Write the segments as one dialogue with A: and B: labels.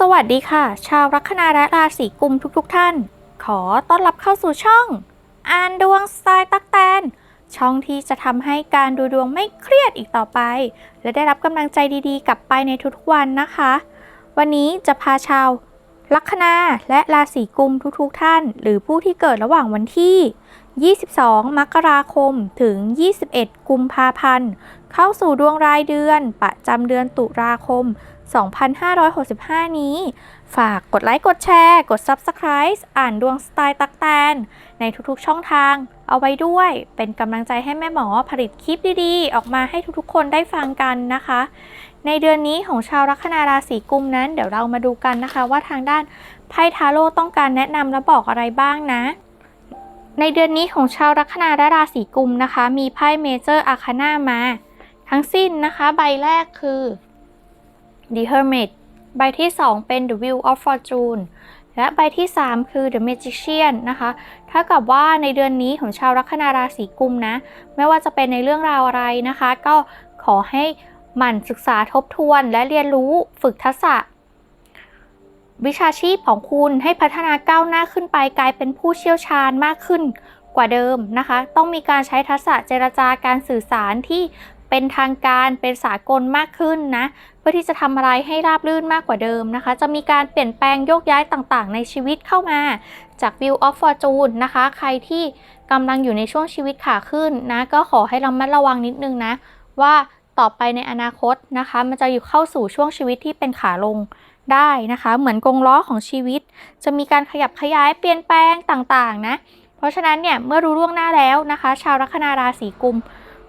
A: สวัสดีค่ะ ชาวลัคนาและราศีกุมทุกๆทท่าน ขอต้อนรับเข้าสู่ช่อง อ่านดวงสไตล์ตักแตน ช่องที่จะทำให้การดูดวงไม่เครียดอีกต่อไป และได้รับกำลังใจดีๆ กลับไปในทุกๆวันนะคะ วันนี้จะพาชาวลัคนาและราศีกุมทุกๆท่าน หรือผู้ที่เกิดระหว่างวันที่ 22 มกราคมถึง 21 กุมภาพันธ์ เข้าสู่ดวงรายเดือน ประจำเดือนตุลาคม 2565 นี้ ฝากกดไลค์ กดแชร์ กด Subscribe อ่านดวงสไตล์ตักแตน ในทุกๆช่องทาง เอาไว้ด้วย เป็นกำลังใจให้แม่หมอผลิตคลิปดีๆ ออกมาให้ทุกๆ คนได้ฟังกันนะคะ ในเดือนนี้ของชาวลัคนาราศีกุมนั้น เดี๋ยวเรามาดูกันนะคะ ว่าทางด้านไพ่ทาโร่ต้องการแนะนำและบอกอะไรบ้างนะในเดือนนี้ของชาวลัคนาและราศีกุมนะคะ มีไพ่เมเจอร์อาคาน่ามา ทั้งสิ้นนะคะ ใบแรกคือ The Hermit ใบที่ 2 เป็น The Wheel of Fortune และใบที่ 3 คือ The Magician นะคะถ้ากับว่าในเดือนนี้ของชาวลัคนาราศีกุมนะ ไม่ว่าจะเป็นในเรื่องราวอะไรนะคะ ก็ขอให้หมั่นศึกษาทบทวนและเรียนรู้ฝึกทักษะ วิชาชีพของคุณให้พัฒนาก้าวหน้าขึ้นไปกลายเป็นผู้เชี่ยวชาญมากขึ้นกว่าเดิมนะคะ ต้องมีการใช้ทักษะเจรจาการสื่อสารที่ เป็นทางการเป็นสากลมากขึ้นนะ เพื่อที่จะทำอะไรให้ราบรื่นมากกว่าเดิมนะคะ จะมีการเปลี่ยนแปลงโยกย้ายต่างๆ ในชีวิตเข้ามา จาก View of Fortune นะคะ ใครที่กำลังอยู่ในช่วงชีวิตขาขึ้นนะ ก็ขอให้เรามัดระวังนิดนึงนะ ว่าต่อไปในอนาคตนะคะ มันจะอยู่เข้าสู่ช่วงชีวิตที่เป็นขาลงได้นะคะ เหมือนกงล้อของชีวิต จะมีการขยับขยายเปลี่ยนแปลงต่างๆนะ เพราะฉะนั้นเนี่ยเมื่อรู้ล่วงหน้าแล้วนะคะ ชาวลัคนาราศีกุม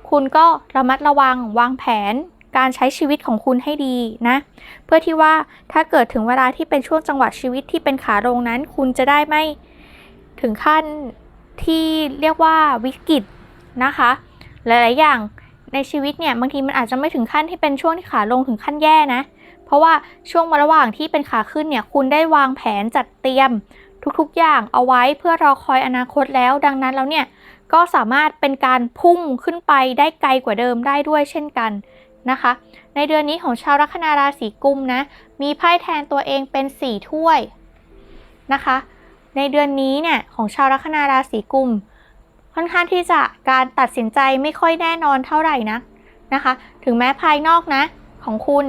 A: คุณก็ระมัดระวังวางแผนการใช้ชีวิตของคุณให้ดีนะ เพื่อที่ว่าถ้าเกิดถึงเวลาที่เป็นช่วงจังหวะชีวิตที่เป็นขาลงนั้น คุณจะได้ไม่ถึงขั้นที่เรียกว่าวิกฤตนะคะ หลาย ๆ อย่างในชีวิตเนี่ยบางทีมันอาจจะไม่ถึงขั้นที่เป็นช่วงที่ขาลงถึงขั้นแย่นะ เพราะว่าช่วงระหว่างที่เป็นขาขึ้นเนี่ยคุณได้วางแผนจัดเตรียมทุก ๆ อย่างเอาไว้เพื่อรอคอยอนาคตแล้ว ดังนั้นแล้วเนี่ย ก็สามารถเป็นการพุ่งขึ้นไปได้ไกลกว่าเดิมได้ด้วยเช่นกันนะคะ ในเดือนนี้ของชาวลัคนาราศีกุมนะ มีไพ่แทนตัวเองเป็น 4 ถ้วยนะคะ ในเดือนนี้เนี่ยของชาวลัคนาราศีกุมค่อนข้างที่จะการตัดสินใจไม่ค่อยแน่นอนเท่าไหร่นะนะคะ ถึงแม้ภายนอกนะของคุณ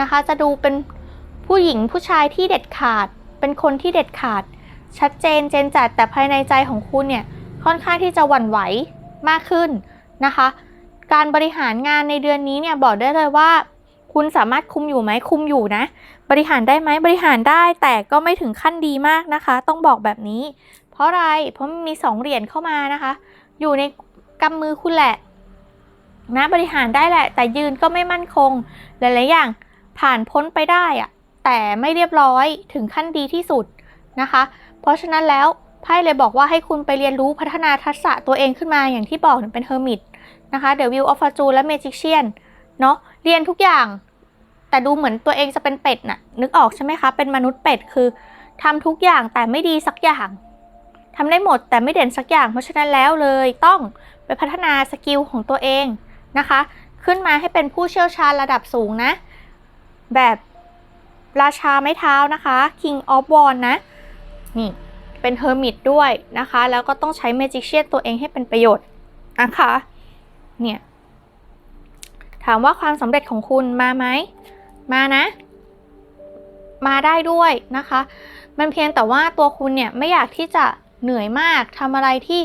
A: นะคะ จะดูเป็นผู้หญิงผู้ชายที่เด็ดขาด เป็นคนที่เด็ดขาด ชัดเจนเจนจัดแต่ภายในใจของคุณเนี่ย ค่อนข้างที่จะหวั่นไหวมากขึ้นนะคะ การบริหารงานในเดือนนี้เนี่ยบอกได้เลยว่า คุณสามารถคุมอยู่ไหมคุมอยู่นะ บริหารได้ไหมบริหารได้แต่ก็ไม่ถึงขั้นดีมากนะคะ ต้องบอกแบบนี้ เพราะอะไรเพราะมีสองเหรียญเข้ามานะคะ อยู่ในกำมือคุณแหละนะบริหารได้แหละ แต่ยืนก็ไม่มั่นคง หลายๆ อย่างผ่านพ้นไปได้อะแต่ไม่เรียบร้อยถึงขั้นดีที่สุดนะคะ เพราะฉะนั้นแล้ว ไพ่เลยบอกว่าให้คุณไปเรียนรู้พัฒนาทักษะตัวเองขึ้นมาอย่างที่บอกเป็นเฮอร์มิตนะคะ The Wheel of Fortune และ Magician เนาะเรียนทุกอย่าง แต่ดูเหมือนตัวเองจะเป็นเป็ดน่ะ นึกออกใช่ไหมคะ เป็นมนุษย์เป็ดคือทำทุกอย่างแต่ไม่ดีสักอย่างทำได้หมดแต่ไม่เด่นสักอย่าง เพราะฉะนั้นแล้วเลยต้องไปพัฒนาสกิลของตัวเองนะคะ ขึ้นมาให้เป็นผู้เชี่ยวชาญระดับสูงนะ แบบราชาไม้เท้านะคะ King of w a n d นะ นี่ เป็นเฮอร์มิตด้วยนะคะ แล้วก็ต้องใช้เมจิเชียนตัวเองให้เป็นประโยชน์นะคะ เนี่ย ถามว่าความสำเร็จของคุณมาไหม มานะ มาได้ด้วยนะคะ มันเพียงแต่ว่าตัวคุณเนี่ยไม่อยากที่จะเหนื่อยมากทำอะไรที่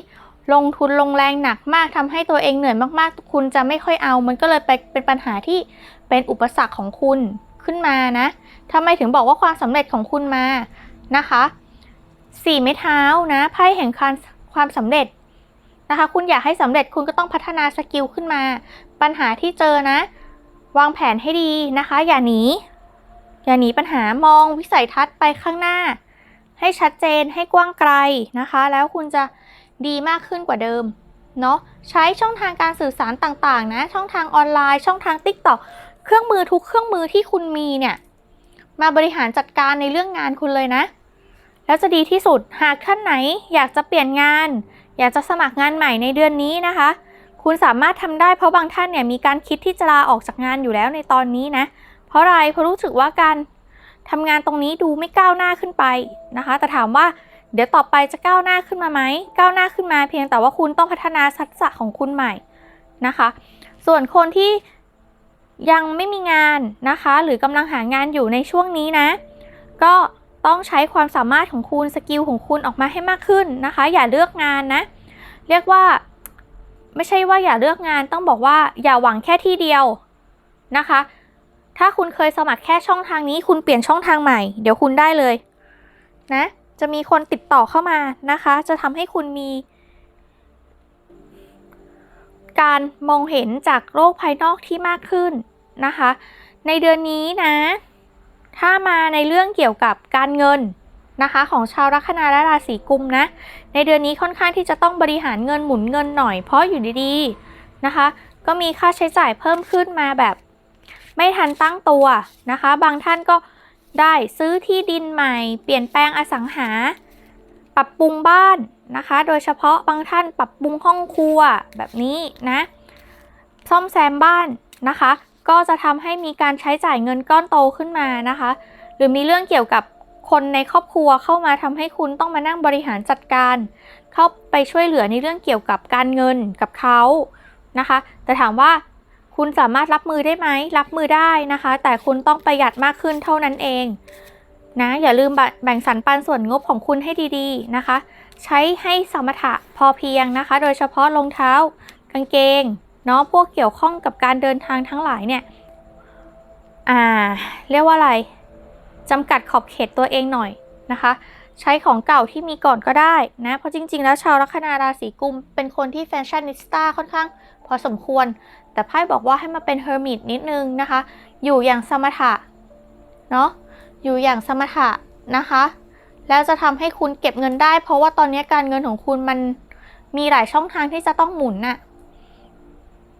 A: ลงทุนลงแรงหนักมากทำให้ตัวเองเหนื่อยมากๆ คุณจะไม่ค่อยเอา มันก็เลยไปเป็นปัญหาที่เป็นอุปสรรคของคุณขึ้นมานะทำไมถึงบอกว่าความสำเร็จของคุณมานะคะ สี่ไม้เท้านะไพ่แห่งการความสำเร็จนะคะ คุณอยากให้สำเร็จคุณก็ต้องพัฒนาสกิลขึ้นมา ปัญหาที่เจอนะ วางแผนให้ดีนะคะ อย่าหนีอย่าหนีปัญหามองวิสัยทัศน์ไปข้างหน้า ให้ชัดเจนให้กว้างไกลนะคะ แล้วคุณจะดีมากขึ้นกว่าเดิมเนาะใช้ช่องทางการสื่อสารต่างๆ นะ ช่องทางออนไลน์ ช่องทาง t ิ k t o k เครื่องมือทุกเครื่องมือที่คุณมีเนี่ย มาบริหารจัดการในเรื่องงานคุณเลยนะ แล้วจะดีที่สุดหากท่านไหนอยากจะเปลี่ยนงาน อยากจะสมัครงานใหม่ในเดือนนี้นะคะ คุณสามารถทำได้เพราะบางท่านเนี่ยมีการคิดที่จะลาออกจากงานอยู่แล้วในตอนนี้นะ เพราะอะไรเพราะรู้สึกว่าการทำงานตรงนี้ดูไม่ก้าวหน้าขึ้นไปนะคะ แต่ถามว่าเดี๋ยวต่อไปจะก้าวหน้าขึ้นมาไหมก้าวหน้าขึ้นมาเพียงแต่ว่าคุณต้องพัฒนาทักษะของคุณใหม่นะคะ ส่วนคนที่ยังไม่มีงานนะคะ หรือกำลังหางานอยู่ในช่วงนี้นะ ก็ ต้องใช้ความสามารถของคุณสกิลของคุณออกมาให้มากขึ้นนะคะ อย่าเลือกงานนะ เรียกว่าไม่ใช่ว่าอย่าเลือกงานต้องบอกว่าอย่าหวังแค่ที่เดียวนะคะ ถ้าคุณเคยสมัครแค่ช่องทางนี้ คุณเปลี่ยนช่องทางใหม่ เดี๋ยวคุณได้เลยนะจะมีคนติดต่อเข้ามานะคะ จะทำให้คุณมี การมองเห็นจากโลกภายนอกที่มากขึ้นนะคะ ในเดือนนี้นะ ถ้ามาในเรื่องเกี่ยวกับการเงินนะคะ ของชาวลัคนาและราศีกุมนะ ในเดือนนี้ค่อนข้างที่จะต้องบริหารเงินหมุนเงินหน่อยเพราะอยู่ดีๆนะคะ ก็มีค่าใช้จ่ายเพิ่มขึ้นมาแบบ ไม่ทันตั้งตัวนะคะ บางท่านก็ได้ซื้อที่ดินใหม่ เปลี่ยนแปลงอสังหา ปรับปรุงบ้านนะคะ โดยเฉพาะบางท่านปรับปรุงห้องครัวแบบนี้นะ ซ่อมแซมบ้านนะคะ ก็จะทำให้มีการใช้จ่ายเงินก้อนโตขึ้นมานะคะ หรือมีเรื่องเกี่ยวกับคนในครอบครัวเข้ามาทำให้คุณต้องมานั่งบริหารจัดการ เข้าไปช่วยเหลือในเรื่องเกี่ยวกับการเงินกับเขานะคะ แต่ถามว่าคุณสามารถรับมือได้ไหมรับมือได้นะคะ แต่คุณต้องประหยัดมากขึ้นเท่านั้นเองนะอย่าลืมแบ่งสรรปันส่วนงบของคุณให้ดีๆนะคะ ใช้ให้สมถะพอเพียงนะคะ โดยเฉพาะรองเท้ากางเกง เนาะพวกเกี่ยวข้องกับการเดินทางทั้งหลายเนี่ยอ่าเรียกว่าอะไรจำกัดขอบเขตตัวเองหน่อยนะคะ ใช้ของเก่าที่มีก่อนก็ได้นะเพราะจริง ๆ แล้วชาวลัคนาราศีกุมเป็นคนที่แฟชั่นนิสต้าค่อนข้างพอสมควร แต่ไพ่บอกว่าให้มาเป็นเฮอร์มิตนิดนึงนะคะ อยู่อย่างสมถะเนาะอยู่อย่างสมถะนะคะ แล้วจะทำให้คุณเก็บเงินได้ เพราะว่าตอนนี้การเงินของคุณมันมีหลายช่องทางที่จะต้องหมุนน่ะ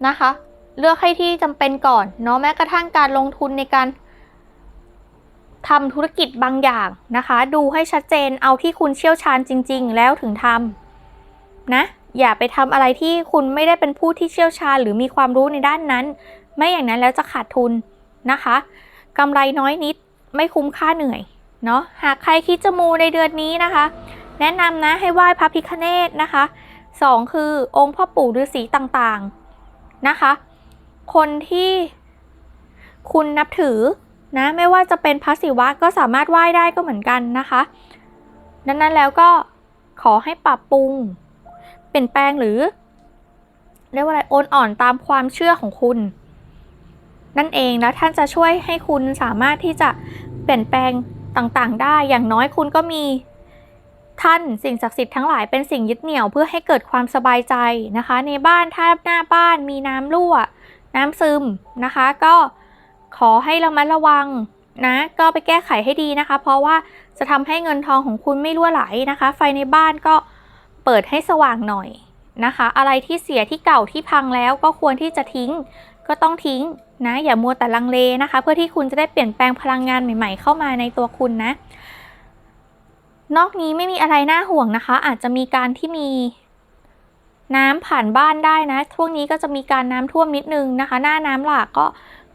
A: นะคะ เลือกให้ที่จำเป็นก่อนเนาะแม้กระทั่งการลงทุนในการทำธุรกิจบางอย่างนะคะ ดูให้ชัดเจนเอาที่คุณเชี่ยวชาญจริง ๆ แล้วถึงทำนะ อย่าไปทำอะไรที่คุณไม่ได้เป็นผู้ที่เชี่ยวชาญ หรือมีความรู้ในด้านนั้น ไม่อย่างนั้นแล้วจะขาดทุนนะคะกำไรน้อยนิดไม่คุ้มค่าเหนื่อยเนาะหากใครคิดจะมูในเดือนนี้นะคะ แนะนำนะให้ไหว้พระพิฆเนศนะคะสองคือองค์พ่อปู่ฤาษีต่างๆ นะคะ คนที่คุณนับถือนะไม่ว่าจะเป็นพระศิวะก็สามารถไหว้ได้ก็เหมือนกันนะคะดังนั้นแล้วก็ขอให้ปรับปรุง เปลี่ยนแปลงหรือเรียกว่าอะไรโอนอ่อนตามความเชื่อของคุณ นั่นเองแล้วท่านจะช่วยให้คุณสามารถที่จะเปลี่ยนแปลงต่างๆ ได้อย่างน้อยคุณก็มี ท่านสิ่งศักดิ์สิทธิ์ทั้งหลายเป็นสิ่งยึดเหนี่ยวเพื่อให้เกิดความสบายใจนะคะ ในบ้านถ้าหน้าบ้านมีน้ำรั่ว น้ำซึมนะคะ ก็ขอให้ระมัดระวังนะก็ไปแก้ไขให้ดีนะคะ เพราะว่าจะทำให้เงินทองของคุณไม่รั่วไหลนะคะ ไฟในบ้านก็เปิดให้สว่างหน่อยนะคะ อะไรที่เสียที่เก่าที่พังแล้วก็ควรที่จะทิ้ง ก็ต้องทิ้งนะ อย่ามัวแต่ลังเลนะคะ เพื่อที่คุณจะได้เปลี่ยนแปลงพลังงานใหม่ ๆ เข้ามาในตัวคุณนะ นอกนี้ไม่มีอะไรน่าห่วงนะคะ อาจจะมีการที่มีน้ำผ่านบ้านได้นะช่วงนี้ก็จะมีการน้ำท่วมนิดนึงนะคะ หน้าน้ำหลากก็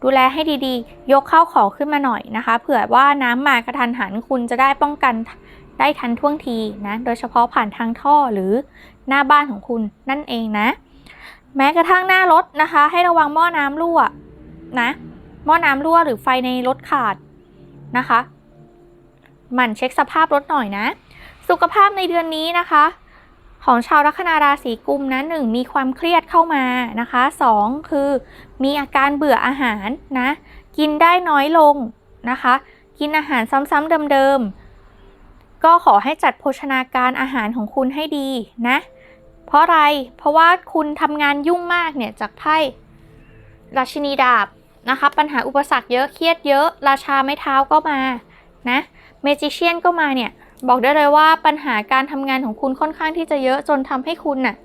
A: ดูแลให้ดีๆ ยกเข้าของขึ้นมาหน่อยนะคะ เผื่อว่าน้ำมากระทันหันคุณจะได้ป้องกันได้ทันท่วงทีนะ โดยเฉพาะผ่านทางท่อหรือหน้าบ้านของคุณนั่นเองนะ แม้กระทั่งหน้ารถนะคะ ให้ระวังหม้อน้ำรั่วนะ หม้อน้ำรั่วหรือไฟในรถขาดนะคะ หมั่นเช็คสภาพรถหน่อยนะ สุขภาพในเดือนนี้นะคะ ของชาวลัคนาราศีกุมนะหนึ่งมีความเครียดเข้ามานะคะสองคือมีอาการเบื่ออาหารนะ กินได้น้อยลงนะคะ กินอาหารซ้ำๆเดิมๆ ก็ขอให้จัดโภชนาการอาหารของคุณให้ดีนะ เพราะอะไร เพราะว่าคุณทำงานยุ่งมากเนี่ยจากไพ่ราชินีดาบนะคะ ปัญหาอุปสรรคเยอะ เครียดเยอะ ราชาไม้เท้าก็มานะ เมจิเชียนก็มาเนี่ย บอกได้เลยว่าปัญหาการทำงานของคุณค่อนข้างที่จะเยอะจนทำให้คุณน่ะ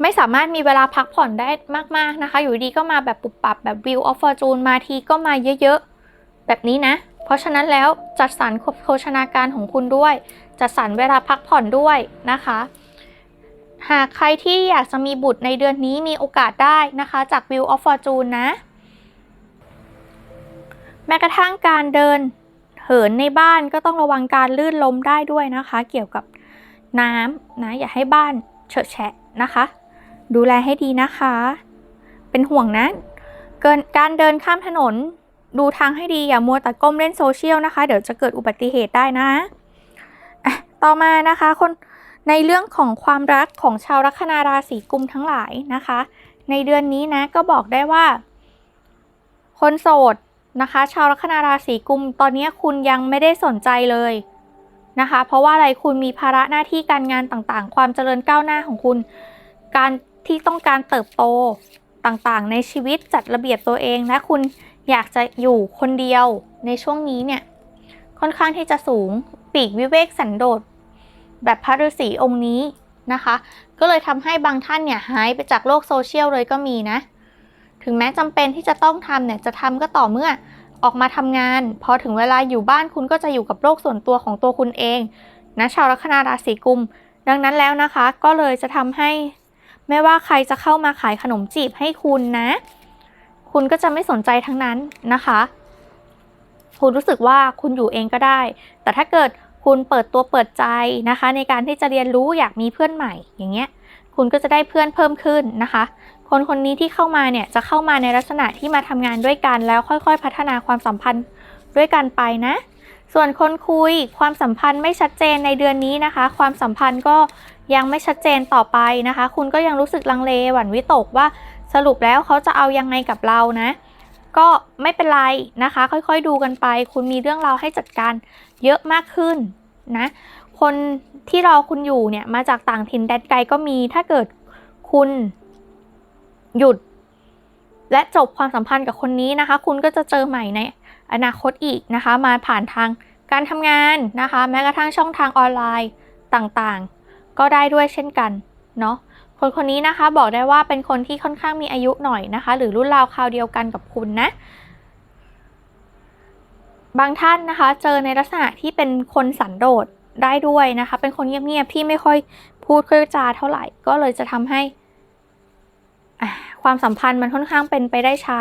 A: ไม่สามารถมีเวลาพักผ่อนได้มากๆนะคะ อยู่ดีก็มาแบบปุบปับแบบ Wheel of Fortune มาทีก็มาเยอะๆ แบบนี้นะ เพราะฉะนั้นแล้วจัดสรรโภชนาการของคุณด้วย จัดสรรเวลาพักผ่อนด้วยนะคะ หากใครที่อยากจะมีบุตรในเดือนนี้มีโอกาสได้นะคะ จาก Wheel of Fortune นะ แม้กระทั่งการเดินเหินในบ้านก็ต้องระวังการลื่นล้มได้ด้วยนะคะ เกี่ยวกับน้ำนะอย่าให้บ้านเฉอะแฉะนะคะ ดูแลให้ดีนะคะ เป็นห่วงนะเกินการเดินข้ามถนน ดูทางให้ดีอย่ามัวแต่ก้มเล่นโซเชียลนะคะ เดี๋ยวจะเกิดอุบัติเหตุได้นะะต่อมานะคะคนในเรื่องของความรักของชาวลัคนาราศีกุมทั้งหลายนะคะ ในเดือนนี้นะก็บอกได้ว่า คนโสด นะคะ ชาวลัคนาราศีกุมตอนนี้คุณยังไม่ได้สนใจเลยนะคะ เพราะว่าอะไรคุณมีภาระหน้าที่การงานต่างๆ ความเจริญก้าวหน้าของคุณ การที่ต้องการเติบโตต่างๆ ในชีวิตจัดระเบียบตัวเองและคุณอยากจะอยู่คนเดียวในช่วงนี้เนี่ยค่อนข้างที่จะสูงปีกวิเวกสันโดษแบบพระฤาษีองค์นี้นะคะ ก็เลยทำให้บางท่านเนี่ยหายไปจากโลกโซเชียลเลยก็มีนะ ถึงแม้จำเป็นที่จะต้องทำเนี่ยจะทำก็ต่อเมื่อออกมาทำงาน พอถึงเวลาอยู่บ้านคุณก็จะอยู่กับโลกส่วนตัวของตัวคุณเองนะชาวลัคนาราศีกุม ดังนั้นแล้วนะคะ ก็เลยจะทำให้ไม่ว่าใครจะเข้ามาขายขนมจีบให้คุณนะ คุณก็จะไม่สนใจทั้งนั้นนะคะ คุณรู้สึกว่าคุณอยู่เองก็ได้ แต่ถ้าเกิดคุณเปิดตัวเปิดใจนะคะ ในการที่จะเรียนรู้อยากมีเพื่อนใหม่อย่างเงี้ย คุณก็จะได้เพื่อนเพิ่มขึ้นนะคะ คนคนนี้ที่เข้ามาเนี่ยจะเข้ามาในลักษณะที่มาทำงานด้วยกันแล้วค่อยๆ พัฒนาความสัมพันธ์ด้วยกันไปนะ ส่วนคนคุยความสัมพันธ์ไม่ชัดเจนในเดือนนี้นะคะ ความสัมพันธ์ก็ยังไม่ชัดเจนต่อไปนะคะ คุณก็ยังรู้สึกลังเลหวั่นวิตกว่าสรุปแล้วเขาจะเอายังไงกับเรานะ ก็ไม่เป็นไรนะคะ ค่อยๆดูกันไป คุณมีเรื่องราวให้จัดการเยอะมากขึ้นนะ คนที่รอคุณอยู่เนี่ยมาจากต่างถิ่นแดนไกลก็มีถ้าเกิดคุณ หยุด และจบความสัมพันธ์กับคนนี้นะคะ คุณก็จะเจอใหม่ในอนาคตอีกนะคะ มาผ่านทางการทำงานนะคะ แม้กระทั่งช่องทางออนไลน์ต่างๆ ก็ได้ด้วยเช่นกันเนาะคนคนนี้นะคะบอกได้ว่าเป็นคนที่ค่อนข้างมีอายุหน่อยนะคะ หรือรุ่นราวคราวเดียวกันกับคุณนะ บางท่านนะคะเจอในลักษณะที่เป็นคนสันโดษได้ด้วยนะคะ เป็นคนเงียบๆที่ไม่ค่อยพูดค่อยจาเท่าไหร่ ก็เลยจะทำให้ ความสัมพันธ์มันค่อนข้างเป็นไปได้ช้า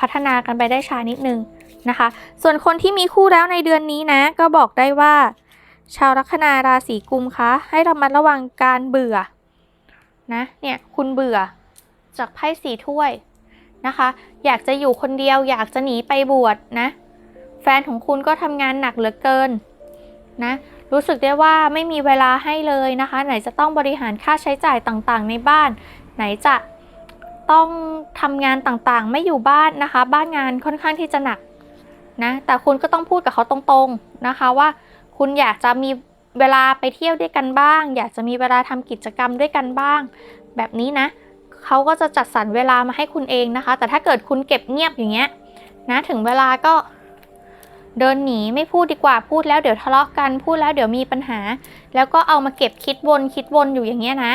A: พัฒนากันไปได้ช้านิดนึงนะคะ ส่วนคนที่มีคู่แล้วในเดือนนี้นะ ก็บอกได้ว่า ชาวลัคนาราศีกุมคะให้ระมัดระวังการเบื่อนะเนี่ยคุณเบื่อจากไพ่สีถ้วยนะคะ อยากจะอยู่คนเดียวอยากจะหนีไปบวชนะ แฟนของคุณก็ทำงานหนักเหลือเกินนะรู้สึกได้ว่าไม่มีเวลาให้เลยนะคะ ไหนจะต้องบริหารค่าใช้จ่ายต่างๆ ในบ้าน ไหนจะ ต้องทำงานต่างๆ ไม่อยู่บ้านนะคะ บ้านงานค่อนข้างที่จะหนักนะแต่คุณก็ต้องพูดกับเขาตรงๆนะคะว่า คุณอยากจะมีเวลาไปเที่ยวด้วยกันบ้าง อยากจะมีเวลาทำกิจกรรมด้วยกันบ้าง แบบนี้นะเขาก็จะจัดสรรเวลามาให้คุณเองนะคะ แต่ถ้าเกิดคุณเก็บเงียบอย่างเงี้ยนะถึงเวลาก็เดินหนีไม่พูดดีกว่าพูดแล้วเดี๋ยวทะเลาะกันพูดแล้วเดี๋ยวมีปัญหา แล้วก็เอามาเก็บคิดวนคิดวนอยู่อย่างเงี้ยนะ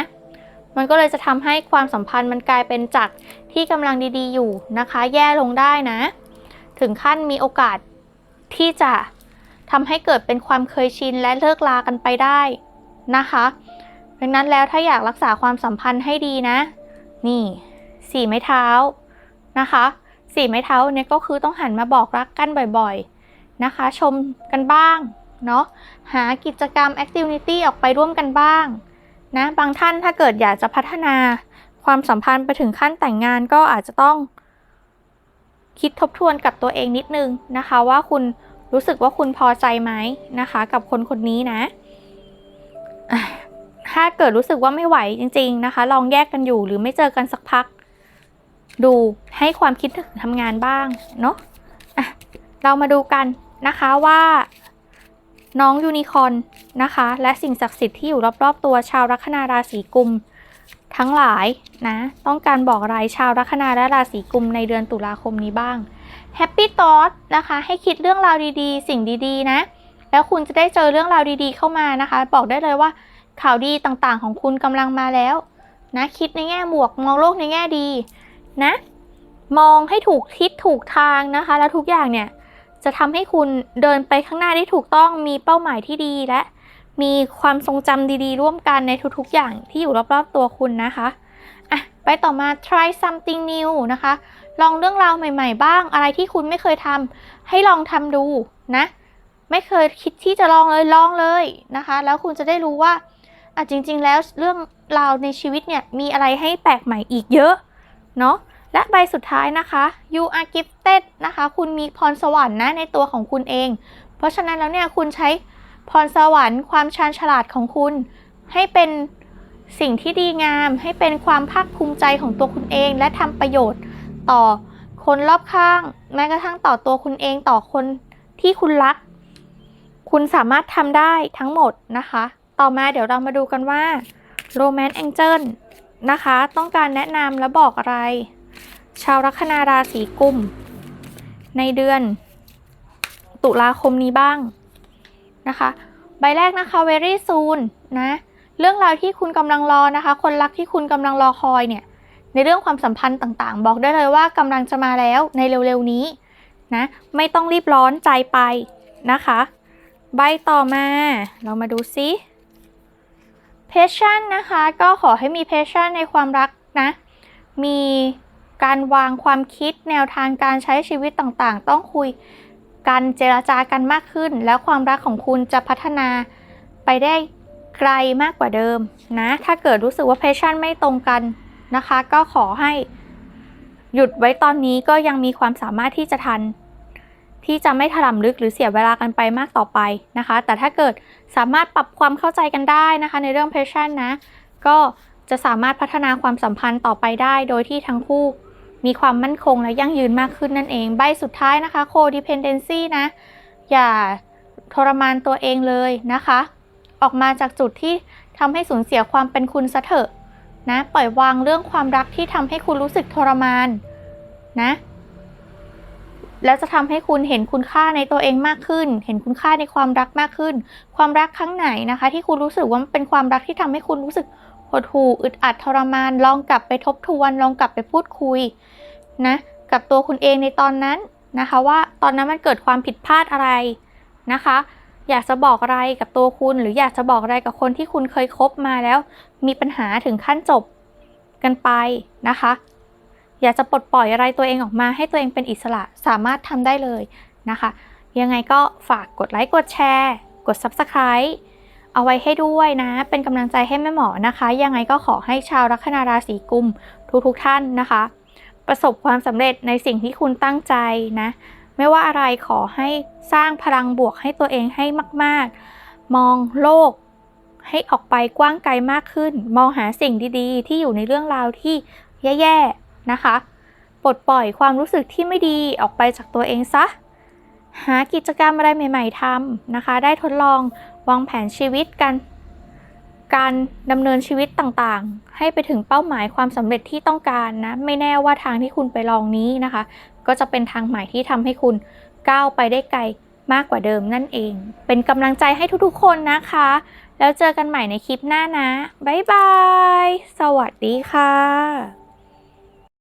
A: มันก็เลยจะทำให้ความสัมพันธ์มันกลายเป็นจากที่กำลังดีๆ อยู่นะคะ แย่ลงได้นะ ถึงขั้นมีโอกาสที่จะทำให้เกิดเป็นความเคยชินและเลิกลากันไปได้นะคะ ดังนั้นแล้วถ้าอยากรักษาความสัมพันธ์ให้ดีนะ นี่สี่ไม้เท้านะคะสี่ไม้เท้าเนี่ยก็คือต้องหันมาบอกรักกันบ่อยๆนะคะ ชมกันบ้างเนาะหากิจกรรมแอคทิวิตี้ออกไปร่วมกันบ้าง นะบางท่านถ้าเกิดอยากจะพัฒนาความสัมพันธ์ไปถึงขั้นแต่งงานก็อาจจะต้อง คิดทบทวนกับตัวเองนิดนึงนะคะ ว่าคุณรู้สึกว่าคุณพอใจไหมนะคะ กับคนคนนี้นะถ้าเกิดรู้สึกว่าไม่ไหวจริง ๆนะคะ ลองแยกกันอยู่หรือไม่เจอกันสักพัก ดูให้ความคิดถึงทำงานบ้างเนาะอะเรามาดูกันนะคะว่า น้องยูนิคอนนะคะ และสิ่งศักดิ์สิทธิ์ที่อยู่รอบๆตัวชาวลัคนาราศีกุม ทั้งหลายนะ ต้องการบอกอะไรชาวลัคนาและราศีกุมในเดือนตุลาคมนี้บ้างแฮปปี้ o อ g h t นะคะ ให้คิดเรื่องราวดีๆ สิ่งดีๆ นะ แล้วคุณจะได้เจอเรื่องราวดีๆ เข้ามานะคะ บอกได้เลยว่าข่าวดีต่างๆ ของคุณกำลังมาแล้วนะคิดในแง่บวกมองโลกในแง่ดีนะ มองให้ถูกทิศถูกทางนะคะ แล้วทุกอย่างเนี่ย จะทำให้คุณเดินไปข้างหน้าได้ถูกต้องมีเป้าหมายที่ดีและมีความทรงจำดี ๆ ร่วมกันในทุกๆ อย่างที่อยู่รอบๆตัวคุณนะคะอะไปต่อมา try something new นะคะ ลองเรื่องราวใหม่ ๆ บ้าง อะไรที่คุณไม่เคยทำให้ลองทำดูนะ ไม่เคยคิดที่จะลองเลยลองเลยนะคะ แล้วคุณจะได้รู้ว่าอะจริง ๆ แล้วเรื่องราวในชีวิตเนี่ยมีอะไรให้แปลกใหม่อีกเยอะเนาะ และใบสุดท้ายนะคะ you are gifted นะคะ คุณมีพรสวรรค์นะในตัวของคุณเอง เพราะฉะนั้นแล้วเนี่ยคุณใช้พรสวรรค์ความชาญฉลาดของคุณ ให้เป็นสิ่งที่ดีงาม ให้เป็นความภาคภูมิใจของตัวคุณเอง และทำประโยชน์ต่อคนรอบข้าง แม้กระทั่งต่อตัวคุณเองต่อคนที่คุณรัก คุณสามารถทำได้ทั้งหมดนะคะ ต่อมาเดี๋ยวเรามาดูกันว่า Romance Angel นะคะ ต้องการแนะนำและบอกอะไร ชาวลัคนาราศีกุม ในเดือน ตุลาคมนี้บ้างนะคะ ใบแรกนะคะ very soon นะเรื่องราวที่คุณกำลังรอนะคะ คนรักที่คุณกำลังรอคอยเนี่ย ในเรื่องความสัมพันธ์ต่างๆ บอกได้เลยว่ากำลังจะมาแล้วในเร็วๆนี้นะไม่ต้องรีบร้อนใจไปนะคะ ใบต่อมาเรามาดูซิ passion นะคะ ก็ขอให้มี passion ในความรักนะ มี การวางความคิดแนวทางการใช้ชีวิตต่างๆ ต้องคุยกันเจรจากันมากขึ้น แล้วความรักของคุณจะพัฒนาไปได้ไกลมากกว่าเดิมนะ ถ้าเกิดรู้สึกว่า passion ไม่ตรงกันนะคะ ก็ขอให้หยุดไว้ตอนนี้ก็ยังมีความสามารถที่จะทัน ที่จะไม่ถล่มลึกหรือเสียเวลากันไปมากต่อไปนะคะ แต่ถ้าเกิดสามารถปรับความเข้าใจกันได้นะคะ ในเรื่อง passion นะ ก็จะสามารถพัฒนาความสัมพันธ์ต่อไปได้ โดยที่ทั้งคู่ มีความมั่นคงและยั่งยืนมากขึ้นนั่นเอง ใบสุดท้ายนะคะ codependency นะ อย่าทรมานตัวเองเลยนะคะ ออกมาจากจุดที่ทำให้สูญเสียความเป็นคุณซะเถอะนะ ปล่อยวางเรื่องความรักที่ทำให้คุณรู้สึกทรมานนะ แล้วจะทำให้คุณเห็นคุณค่าในตัวเองมากขึ้น เห็นคุณค่าในความรักมากขึ้น ความรักครั้งไหนนะคะ ที่คุณรู้สึกว่ามันเป็นความรักที่ทำให้คุณรู้สึก หดหู่อึดอัดทรมาน ลองกลับไปทบทวน ลองกลับไปพูดคุยนะกับตัวคุณเองในตอนนั้นนะคะ ว่าตอนนั้นมันเกิดความผิดพลาดอะไรนะคะ อยากจะบอกอะไรกับตัวคุณหรืออยากจะบอกอะไรกับคนที่คุณเคยคบมาแล้ว มีปัญหาถึงขั้นจบกันไปนะคะ อยากจะปลดปล่อยอะไรตัวเองออกมา ให้ตัวเองเป็นอิสระสามารถทำได้เลยนะคะ ยังไงก็ฝากกดไลค์กดแชร์ กด Subscribe เอาไว้ให้ด้วยนะ เป็นกำลังใจให้แม่หมอนะคะ ยังไงก็ขอให้ชาวลัคนาราศีกุมทุกๆทท่านนะคะ ประสบความสำเร็จในสิ่งที่คุณตั้งใจนะ ไม่ว่าอะไรขอให้สร้างพลังบวกให้ตัวเองให้มาก ๆ มองโลกให้ออกไปกว้างไกลมากขึ้น มองหาสิ่งดีๆ ที่อยู่ในเรื่องราวที่แย่ๆนะคะ ปลดปล่อยความรู้สึกที่ไม่ดีออกไปจากตัวเองซะ หากิจกรรมอะไรใหม่ ๆทำนะคะ ได้ทดลอง วางแผนชีวิตกัน การดำเนินชีวิตต่างๆ ให้ไปถึงเป้าหมายความสำเร็จที่ต้องการนะ ไม่แน่ว่าทางที่คุณไปลองนี้นะคะ ก็จะเป็นทางใหม่ที่ทำให้คุณก้าวไปได้ไกลมากกว่าเดิมนั่นเอง เป็นกำลังใจให้ทุกๆคนนะคะ แล้วเจอกันใหม่ในคลิปหน้านะ บ๊ายบาย สวัสดีค่ะ